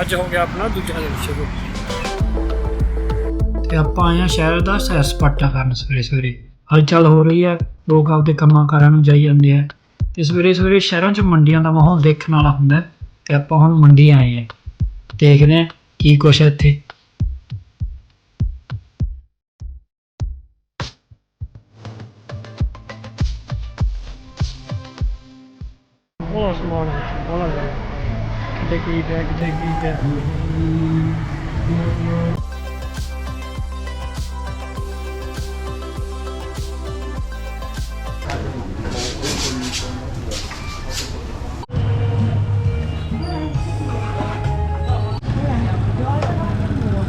ਅੱਜ ਹੋ ਗਿਆ ਆਪਣਾ ਦੂਜਾ ਦਿਨ ਸ਼ੁਰੂ। ਤੇ ਆਪਾਂ ਆਏ ਆ ਸ਼ਹਿਰ ਦਾ ਸੈਰ ਸਪਾਟਾ ਕਰਨ ਸਵੇਰੇ ਸਵੇਰੇ। ਹਲਚਲ ਹੋ ਰਹੀ ਹੈ ਲੋਕ ਆਪਦੇ ਕੰਮਾਂ ਕਾਰਾਂ ਨੂੰ ਜਾਈ ਜਾਂਦੇ ਆ। ਤੇ ਸਵੇਰੇ ਸਵੇਰੇ ਸ਼ਹਿਰਾਂ 'ਚ ਮੰਡੀਆਂ ਦਾ ਮਾਹੌਲ ਦੇਖਣ ਵਾਲਾ ਹੁੰਦਾ ਤੇ ਆਪਾਂ ਹੁਣ ਮੰਡੀ ਆਏ ਆ ਦੇਖਦੇ ਆ ਕੀ ਕੁਛ ਹੈ ਇੱਥੇ। ਬਹੁਤ ਸਮਾਨ take me back, take me back.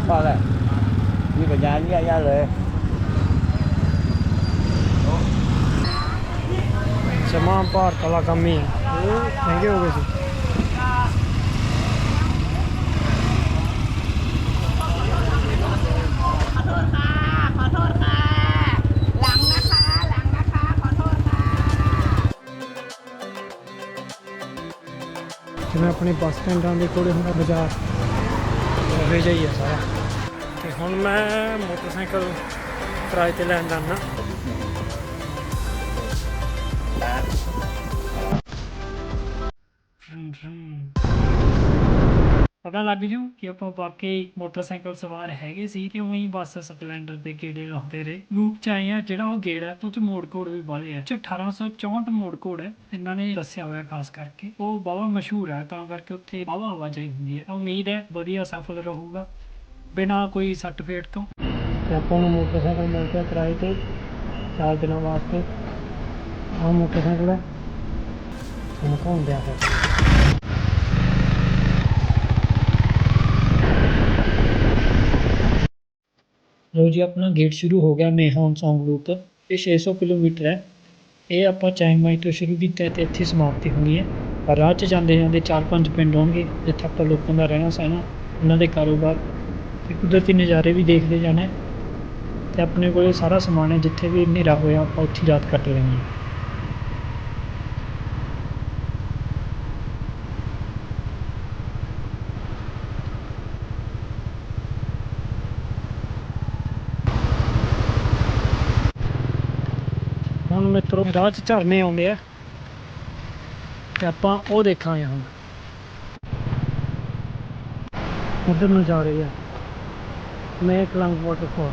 พอแล้วมีปัญญาเยอะแยะเลยจะมาปอดทะเลาะกับมี thank you สิ ਜਿਵੇਂ ਆਪਣੇ ਬੱਸ ਸਟੈਂਡਾਂ ਦੇ ਕੋਲੇ ਹੁੰਦਾ ਬਾਜ਼ਾਰ, ਉਹ ਜਿਹਾ ਹੀ ਹੈ ਸਾਰਾ। ਤੇ ਹੁਣ ਮੈਂ ਮੋਟਰਸਾਈਕਲ ਕਿਰਾਏ ਤੇ ਲੈਣ ਜਾਣਾ ਪਤਾ ਲੱਗ ਜੂ ਕਿ ਆਪਾਂ ਵਾਕਈ ਮੋਟਰਸਾਈਕਲ ਸਵਾਰ ਹੈਗੇ ਸੀ ਕਿ ਉਵੇਂ ਹੀ ਸਪਲੈਂਡਰ ਦੇ ਗੇੜੇ ਲਾਉਂਦੇ ਰਹੇ। ਗਰੁੱਪ ਚ ਆਏ ਆ ਜਿਹੜਾ ਉਹ ਗੇੜਾ ਹੈ, ਉਹ ਚ ਮੋੜ ਕੋਡ ਵੀ ਵਾਲੇ ਆ। ਚ 1864 ਮੋੜ ਕੋਡ ਹੈ ਇਹਨਾਂ ਨੇ ਦੱਸਿਆ ਹੋਇਆ ਖਾਸ ਕਰਕੇ। ਉਹ ਬਾਵਾ ਮਸ਼ਹੂਰ ਹੈ ਤਾਂ ਕਰਕੇ ਉੱਥੇ ਬਾਵਾ ਆਵਾਜਾਈ ਹੁੰਦੀ ਹੈ। ਉਮੀਦ ਹੈ ਵਧੀਆ ਸਫਲ ਰਹੂਗਾ ਬਿਨਾ ਕੋਈ ਸੱਟ ਫੇਟ ਤੋਂ। ਤੇ ਆਪਾਂ ਨੂੰ ਮੋਟਰਸਾਈਕਲ ਮਿਲ ਗਿਆ ਕਿਰਾਏ ਤੇ ਚਾਰ ਦਿਨਾਂ ਵਾਸਤੇ। ਆਹ ਮੋਟਰਸਾਈਕਲ ਹੈ। ਹੁਣ ਘੁੰਮਦੇ ਫਿਰ। ਲੋ ਜੀ, ਆਪਣਾ ਗੇਟ ਸ਼ੁਰੂ ਹੋ ਗਿਆ ਮੇਹੌਨ ਸੌਂਗ ਲੂਪ ਇਹ 600 ਕਿਲੋਮੀਟਰ ਹੈ। ਇਹ ਆਪਾਂ ਚਾਈਮਾਈ ਤੋਂ ਸ਼ੁਰੂ ਕੀਤਾ ਅਤੇ ਇੱਥੇ ਸਮਾਪਤੀ ਹੋਣੀ ਹੈ। ਪਰ ਰਾਹ 'ਚ ਜਾਂਦੇ ਜਾਂਦੇ ਚਾਰ ਪੰਜ ਪਿੰਡ ਹੋਣਗੇ ਜਿੱਥੇ ਆਪਾਂ ਲੋਕਾਂ ਦਾ ਰਹਿਣਾ ਸਹਿਣਾ, ਉਹਨਾਂ ਦੇ ਕਾਰੋਬਾਰ ਅਤੇ ਕੁਦਰਤੀ ਨਜ਼ਾਰੇ ਵੀ ਦੇਖਦੇ ਜਾਣਾ ਅਤੇ ਆਪਣੇ ਕੋਲ ਸਾਰਾ ਸਮਾਨ ਹੈ, ਜਿੱਥੇ ਵੀ ਹਨੇਰਾ ਹੋਇਆ, ਆਪਾਂ ਉੱਥੇ ਰਾਤ ਕੱਟ ਲੈਣੀ ਮਿੱਤਰੋ ਰਾਹ 'ਚ ਝਰਨੇ ਆਉਂਦੇ ਆ ਤੇ ਆਪਾਂ ਉਹ ਦੇਖਾਂਗੇ ਹੁਣ ਉਧਰ ਨੂੰ ਜਾ ਰਹੀ ਆ ਮੇਕ ਲੰਗ ਵਾਟਰਫਾਲ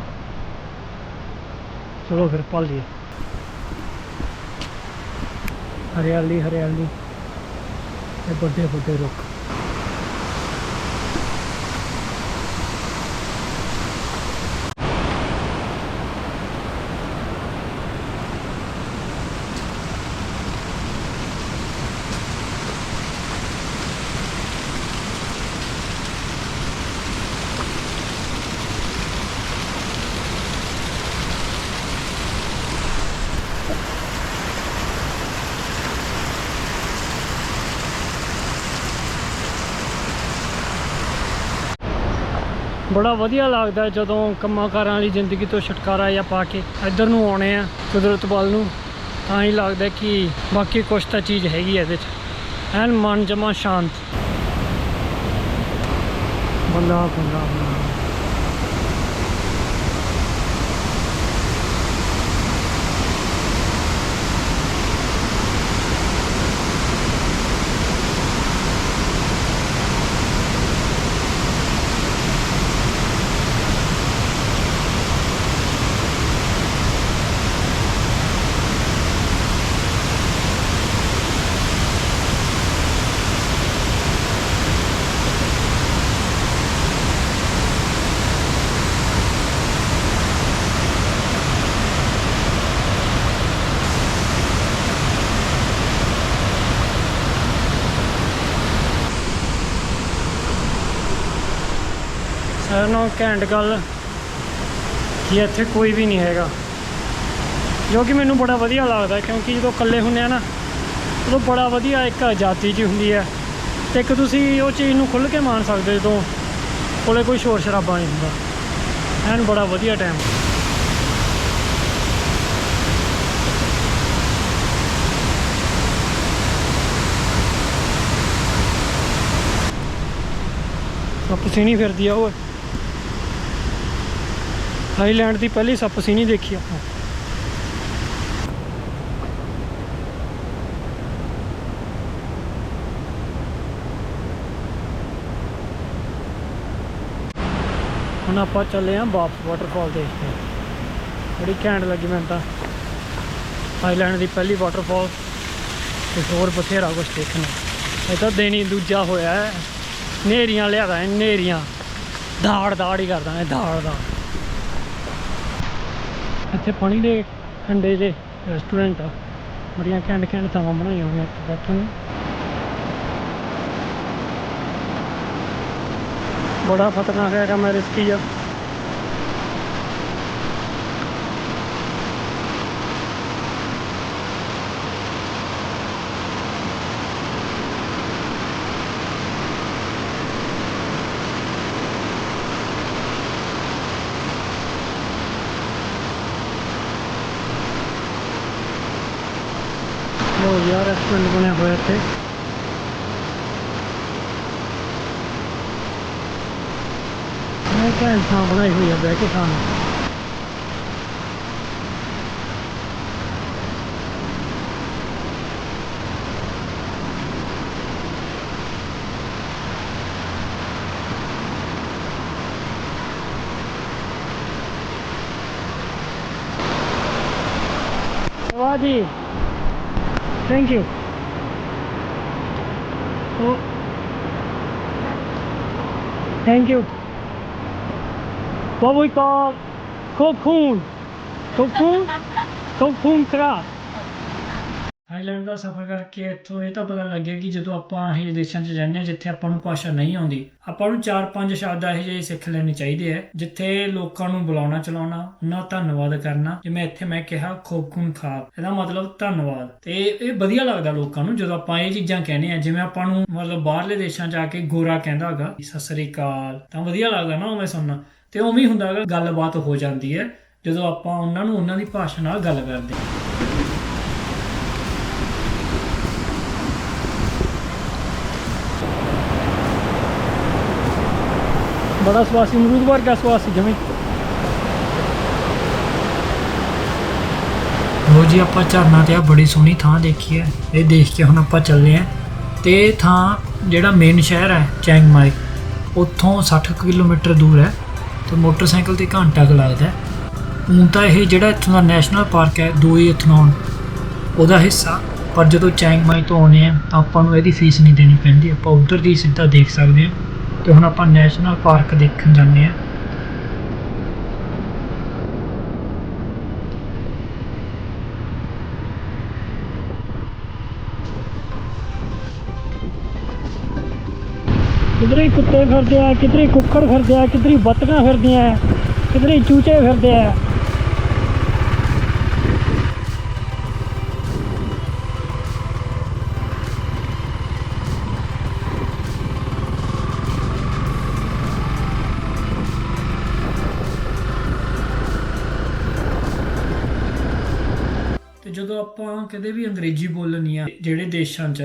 ਚਲੋ ਫਿਰ ਪਾ ਲਈਏ ਹਰਿਆਲੀ ਹਰਿਆਲੀ ਤੇ ਵੱਡੇ ਵੱਡੇ ਰੁੱਖ ਬੜਾ ਵਧੀਆ ਲੱਗਦਾ ਜਦੋਂ ਕੰਮਾਂ ਕਾਰਾਂ ਵਾਲੀ ਜ਼ਿੰਦਗੀ ਤੋਂ ਛੁਟਕਾਰਾ ਜਾਂ ਪਾ ਕੇ ਇੱਧਰ ਨੂੰ ਆਉਣੇ ਆ ਕੁਦਰਤ ਵੱਲ ਨੂੰ, ਤਾਂ ਹੀ ਲੱਗਦਾ ਕਿ ਬਾਕੀ ਕੁਛ ਤਾਂ ਚੀਜ਼ ਹੈਗੀ ਹੈ ਇਹਦੇ 'ਚ। ਐਨ ਮਨ ਜਮਾ ਸ਼ਾਂਤ। ਬੱਲਾ ਬੱਲਾ ਬੱਲਾ ਸਾਰਿਆਂ ਨਾਲੋਂ ਘੈਂਟ ਗੱਲ ਕਿ ਇੱਥੇ ਕੋਈ ਵੀ ਨਹੀਂ ਹੈਗਾ। ਜੋ ਕਿ ਮੈਨੂੰ ਬੜਾ ਵਧੀਆ ਲੱਗਦਾ ਕਿਉਂਕਿ ਜਦੋਂ ਇਕੱਲੇ ਹੁੰਦੇ ਆ ਨਾ, ਉਦੋਂ ਬੜਾ ਵਧੀਆ ਇੱਕ ਆਜ਼ਾਦੀ ਜੀ ਹੁੰਦੀ ਹੈ। ਤੇ ਇੱਕ ਤੁਸੀਂ ਉਹ ਚੀਜ਼ ਨੂੰ ਖੁੱਲ ਕੇ ਮਾਣ ਸਕਦੇ ਹੋ, ਜਦੋਂ ਕੋਲੇ ਕੋਈ ਸ਼ੋਰ ਸ਼ਰਾਬਾ ਨਹੀਂ ਹੁੰਦਾ। ਐਨ ਬੜਾ ਵਧੀਆ ਟਾਈਮ ਸੱਪ ਸੀਣੀ ਫਿਰਦੀ ਆ, ਓਏ। ਥਾਈਲੈਂਡ ਦੀ ਪਹਿਲੀ ਸੱਪ ਸੀਣੀ ਦੇਖੀ ਆਪਾਂ। ਹੁਣ ਆਪਾਂ ਚੱਲੇ ਆਂ ਵਾਪਸ ਵਾਟਰਫਾਲ ਦੇਖਦੇ ਹਾਂ ਬੜੀ ਘੈਂਟ ਲੱਗੀ ਮੈਨੂੰ ਤਾਂ। ਥਾਈਲੈਂਡ ਦੀ ਪਹਿਲੀ ਵਾਟਰਫਾਲ ਤੇ ਹੋਰ ਬਥੇਰਾ ਕੁਝ ਦੇਖਣਾ। ਇਹ ਤਾਂ ਦਿਨ ਹੀ ਦੂਜਾ ਹੋਇਆ ਹੈ। ਨੇਰੀਆਂ ਲਿਆਦਾ ਹੈ ਨੇਰੀਆਂ ਦਾੜ ਦਾੜ ਹੀ ਕਰਦਾ ਹੈ ਦਾੜ ਦਾ ਇੱਥੇ ਪਾਣੀ ਦੇ ਕੰਢੇ ਦੇ ਰੈਸਟੋਰੈਂਟ ਆ। ਬੜੀਆਂ ਘੈਂਟ ਘੈਂਟ ਥਾਵਾਂ ਬਣਾਈਆਂ ਹੋਈਆਂ ਇੱਥੇ ਬੈਠਣ ਨੂੰ। ਬੜਾ ਖਤਰਨਾਕ ਹੈਗਾ, ਮੈਂ ਰਿਸਕੀ ਆ। ਲੋ ਯਾਰ ਰੈਸਟੋਰੈਂਟ ਬਣਿਆ ਹੋਇਆ ਇੱਥੇ। ਮੈਂ ਕਿਹਾ ਥਾਂ ਬਣਾਈ ਹੋਈ ਹੈ ਬਹਿ ਕੇ ਖਾਣ ਨੂੰ ਵਾਹ thank you. Oh. Thank you. What we call cocoon. Cocoon? Cocoon crab Thailand ਦਾ ਸਫ਼ਰ ਕਰਕੇ ਇੱਥੋਂ ਇਹ ਤਾਂ ਪਤਾ ਲੱਗਿਆ ਕਿ ਜਦੋਂ ਆਪਾਂ ਇਹ ਦੇਸ਼ਾਂ 'ਚ ਜਾਂਦੇ ਹਾਂ ਜਿੱਥੇ ਆਪਾਂ ਨੂੰ ਭਾਸ਼ਾ ਨਹੀਂ ਆਉਂਦੀ, ਆਪਾਂ ਨੂੰ ਚਾਰ ਪੰਜ ਸ਼ਬਦ ਇਹੋ ਜਿਹੇ ਸਿੱਖ ਲੈਣੇ ਚਾਹੀਦੇ ਆ, ਜਿੱਥੇ ਲੋਕਾਂ ਨੂੰ ਬੁਲਾਉਣਾ, ਚਲਾਉਣਾ, ਉਹਨਾਂ ਦਾ ਧੰਨਵਾਦ ਕਰਨਾ। ਜਿਵੇਂ ਇੱਥੇ ਮੈਂ ਕਿਹਾ ਖੋਖੂਨ ਖਾਬ। ਇਹਦਾ ਮਤਲਬ ਧੰਨਵਾਦ। ਤੇ ਇਹ ਵਧੀਆ ਲੱਗਦਾ ਲੋਕਾਂ ਨੂੰ ਜਦੋਂ ਆਪਾਂ ਇਹ ਚੀਜ਼ਾਂ ਕਹਿੰਦੇ ਆ ਜਿਵੇਂ ਆਪਾਂ ਨੂੰ ਮਤਲਬ ਬਾਹਰਲੇ ਦੇਸ਼ਾਂ 'ਚ ਆ ਕੇ ਗੋਰਾ ਕਹਿੰਦਾ ਹੈਗਾ ਸਤਿ ਸ੍ਰੀ ਅਕਾਲ, ਤਾਂ ਵਧੀਆ ਲੱਗਦਾ ਨਾ ਉਵੇਂ ਸੁਣਨਾ। ਤੇ ਉਵੇਂ ਹੀ ਹੁੰਦਾ ਹੈਗਾ, ਗੱਲਬਾਤ ਹੋ ਜਾਂਦੀ ਹੈ ਜਦੋਂ ਆਪਾਂ ਉਹਨਾਂ ਨੂੰ, ਉਹਨਾਂ ਦੀ ਭਾਸ਼ਾ ਨਾਲ ਗੱਲ ਕਰਦੇ ਹਾਂ। ਬੜਾ ਸਵਾਸੀ ਅਮਰੂਦ ਵਰਗਾ ਸਵਾਸੀ ਜਮੇ। ਲੋ ਜੀ, ਆਪਾਂ ਝਰਨਾ ਤੇ ਆ, ਬੜੀ ਸੋਹਣੀ ਥਾਂ ਦੇਖੀ ਹੈ। ਇਹ ਦੇਖ ਕੇ ਹੁਣ ਆਪਾਂ ਚੱਲੇ ਆਂ ਤੇ ਇਹ ਥਾਂ ਜਿਹੜਾ ਮੇਨ ਸ਼ਹਿਰ ਹੈ ਚੈਂਗ ਮਾਈ ਉੱਥੋਂ 60 ਕੁ ਕਿਲੋਮੀਟਰ ਦੂਰ ਹੈ ਤੇ ਮੋਟਰਸਾਈਕਲ ਤੇ ਘੰਟਾ ਕੁ ਲੱਗਦਾ ਹੈ। ਹੁਣ ਤਾਂ ਇਹ ਜਿਹੜਾ ਇੱਥੋਂ ਦਾ ਨੈਸ਼ਨਲ ਪਾਰਕ ਹੈ, ਦੋ ਹੀ ਉਹਦਾ ਹਿੱਸਾ। ਪਰ ਜਦੋਂ ਚੈਂਗ ਮਾਈ ਤੋਂ ਆਉਨੇ ਆ ਤਾਂ ਆਪਾਂ ਨੂੰ ਇਹਦੀ ਫੀਸ ਨਹੀਂ ਦੇਣੀ ਪੈਂਦੀ। ਆਪਾਂ ਉੱਧਰ ਦੀ ਸਿੱਧਾ ਦੇਖ ਸਕਦੇ ਹਾਂ। ਤੇ ਹੁਣ ਆਪਾਂ ਨੈਸ਼ਨਲ ਪਾਰਕ ਦੇਖਣ ਜਾਂਦੇ ਹਾਂ। ਕਿਧਰੇ ਕੁੱਤੇ ਫਿਰਦੇ ਆ, ਕਿਧਰੇ ਕੁੱਕੜ ਫਿਰਦੇ ਆ, ਕਿਧਰੇ ਬੱਤਕਾਂ ਫਿਰਦੀਆਂ ਆ, ਕਿਧਰੇ ਚੂਚੇ ਫਿਰਦੇ ਆ। ਤੇ ਜਦੋਂ ਆਪਾਂ ਕਦੇ ਵੀ ਅੰਗਰੇਜ਼ੀ ਬੋਲਣੀ ਆ ਜਿਹੜੇ ਦੇਸ਼ਾਂ 'ਚ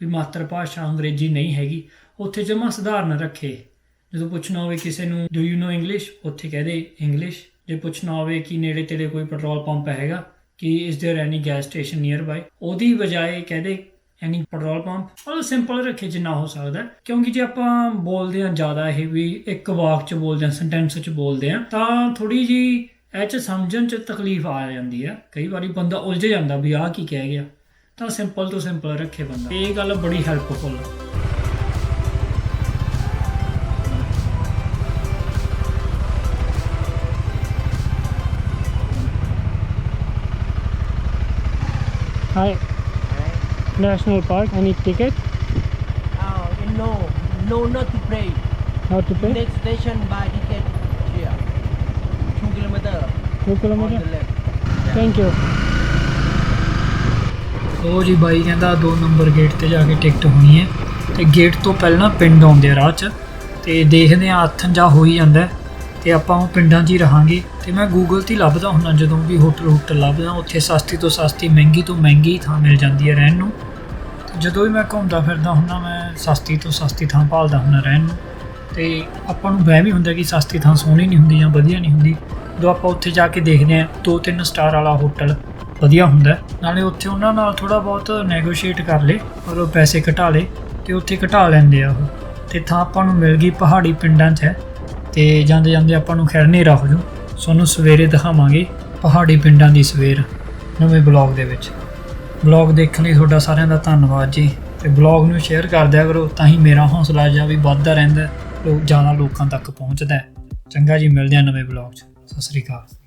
ਵੀ ਮਾਤਰ ਭਾਸ਼ਾ ਅੰਗਰੇਜ਼ੀ ਨਹੀਂ ਹੈਗੀ ਉੱਥੇ ਜਮਾ ਸਧਾਰਨ ਰੱਖੇ ਜਦੋਂ ਪੁੱਛਣਾ ਹੋਵੇ ਕਿਸੇ ਨੂੰ ਡੂ ਯੂ ਨੋ ਇੰਗਲਿਸ਼ ਉੱਥੇ ਕਹਦੇ ਇੰਗਲਿਸ਼ ਜੇ ਪੁੱਛਣਾ ਹੋਵੇ ਕਿ ਨੇੜੇ ਤੇੜੇ ਕੋਈ ਪੈਟਰੋਲ ਪੰਪ ਹੈਗਾ ਕਿ is there any gas station nearby ਉਹਦੀ ਬਜਾਏ ਕਹਦੇ ਐਨੀ ਪੈਟਰੋਲ ਪੰਪ ਉਹ ਸਿੰਪਲ ਰੱਖੇ ਜਿੰਨਾ ਹੋ ਸਕਦਾ ਹੈ। ਕਿਉਂਕਿ ਜੇ ਆਪਾਂ ਬੋਲਦੇ ਹਾਂ ਜ਼ਿਆਦਾ ਇਹ ਵੀ ਇੱਕ ਵਾਕ 'ਚ ਬੋਲਦੇ ਹਾਂ ਸੈਂਟੈਂਸ 'ਚ ਬੋਲਦੇ ਹਾਂ ਤਾਂ ਥੋੜੀ ਜੀ ਇਹ 'ਚ ਸਮਝਣ 'ਚ ਤਕਲੀਫ ਆ ਜਾਂਦੀ ਹੈ ਕਈ ਵਾਰੀ ਬੰਦਾ ਉਲਝ ਜਾਂਦਾ ਵੀ ਆਹ ਕੀ ਕਹਿ ਗਿਆ ਤਾਂ ਸਿੰਪਲ ਤੋਂ ਸਿੰਪਲ ਰੱਖੇ ਬੰਦਾ ਇਹ ਗੱਲ ਬੜੀ ਹੈਲਪਫੁਲ ਹੈ Hi, National Park. Any ticket? Oh, no, no, not to pay. How to pay? Next station by ticket 2 kilometre. Thank you ਲੋ ਜੀ ਬਾਈ ਕਹਿੰਦਾ ਦੋ ਨੰਬਰ ਗੇਟ ਤੇ ਜਾ ਕੇ ਟਿਕਟ ਹੋਣੀ ਹੈ। ਤੇ ਗੇਟ ਤੋਂ ਪਹਿਲਾਂ ਪਿੰਡ ਆਉਂਦੇ ਆ ਰਾਹ 'ਚ। ਤੇ ਦੇਖਦੇ ਆ ਆਥਨ ਜਾ ਹੋ ਹੀ ਜਾਂਦਾ ਤੇ ਆਪਾਂ ਉਹ ਪਿੰਡਾਂ 'ਚ ਹੀ ਰਹਾਂਗੇ। ਤੇ ਮੈਂ ਗੂਗਲ ਤੇ ਲੱਭਦਾ ਹੁੰਦਾ, ਜਦੋਂ ਵੀ ਹੋਟਲ ਹੋਟਲ ਲੱਭਦਾ, ਉੱਥੇ ਸਸਤੀ ਤੋਂ ਸਸਤੀ, ਮਹਿੰਗੀ ਤੋਂ ਮਹਿੰਗੀ ਥਾਂ ਮਿਲ ਜਾਂਦੀ ਹੈ ਰਹਿਣ ਨੂੰ। ਜਦੋਂ ਵੀ ਮੈਂ ਘੁੰਮਦਾ ਫਿਰਦਾ ਹੁੰਦਾ, ਮੈਂ ਸਸਤੀ ਤੋਂ ਸਸਤੀ ਥਾਂ ਭਾਲਦਾ ਹੁੰਦਾ ਰਹਿਣ ਨੂੰ। ਤੇ ਆਪਾਂ ਨੂੰ ਵਹਿਮ ਵੀ ਹੁੰਦਾ ਕਿ ਸਸਤੀ ਥਾਂ ਸੋਹਣੀ ਨਹੀਂ ਹੁੰਦੀ ਜਾਂ ਵਧੀਆ ਨਹੀਂ ਹੁੰਦੀ। ਜਦੋਂ ਆਪਾਂ ਉੱਥੇ ਜਾ ਕੇ ਦੇਖਦੇ ਹਾਂ ਦੋ ਤਿੰਨ ਸਟਾਰ ਵਾਲਾ ਹੋਟਲ ਵਧੀਆ ਹੁੰਦਾ ਨਾਲੇ ਉੱਥੇ ਉਹਨਾਂ ਨਾਲ ਥੋੜਾ ਬਹੁਤ ਨੈਗੋਸ਼ੀਏਟ ਕਰ ਲੇ ਔਰ ਉਹ ਪੈਸੇ ਘਟਾ ਲੇ ਤੇ ਉੱਥੇ ਘਟਾ ਲੈਂਦੇ ਆ ਉਹ। ਤੇ ਥਾਂ ਆਪਾਂ ਨੂੰ ਮਿਲ ਗਈ ਪਹਾੜੀ ਪਿੰਡਾਂ 'ਚ ਹੈ ਤੇ ਜਾਂਦੇ ਜਾਂਦੇ ਆਪਾਂ ਨੂੰ ਖੈਰ ਹਨੇਰਾ ਹੋ ਜੂ। ਤੁਹਾਨੂੰ ਸਵੇਰੇ ਦਿਖਾਵਾਂਗੇ ਪਹਾੜੀ ਪਿੰਡਾਂ ਦੀ ਸਵੇਰ ਨਵੇਂ ਬਲੌਗ ਦੇ ਵਿੱਚ। ਬਲੌਗ ਦੇਖਣ ਲਈ ਤੁਹਾਡਾ ਸਾਰਿਆਂ ਦਾ ਧੰਨਵਾਦ ਜੀ। ਤੇ ਬਲੌਗ ਨੂੰ ਸ਼ੇਅਰ ਕਰ ਦਿਆ ਕਰੋ ਤਾਂ ਹੀ ਮੇਰਾ ਹੌਸਲਾ ਜਿਹਾ ਵੀ ਵੱਧਦਾ ਰਹਿੰਦਾ ਹੈ, ਲੋਕ ਜ਼ਿਆਦਾ ਲੋਕਾਂ ਤੱਕ ਪਹੁੰਚਦਾ ਚੰਗਾ ਜੀ ਮਿਲਦੇ ਆ ਨਵੇਂ ਬਲੌਗ 'ਚ। ਸਤਿ ਸ੍ਰੀ ਅਕਾਲ।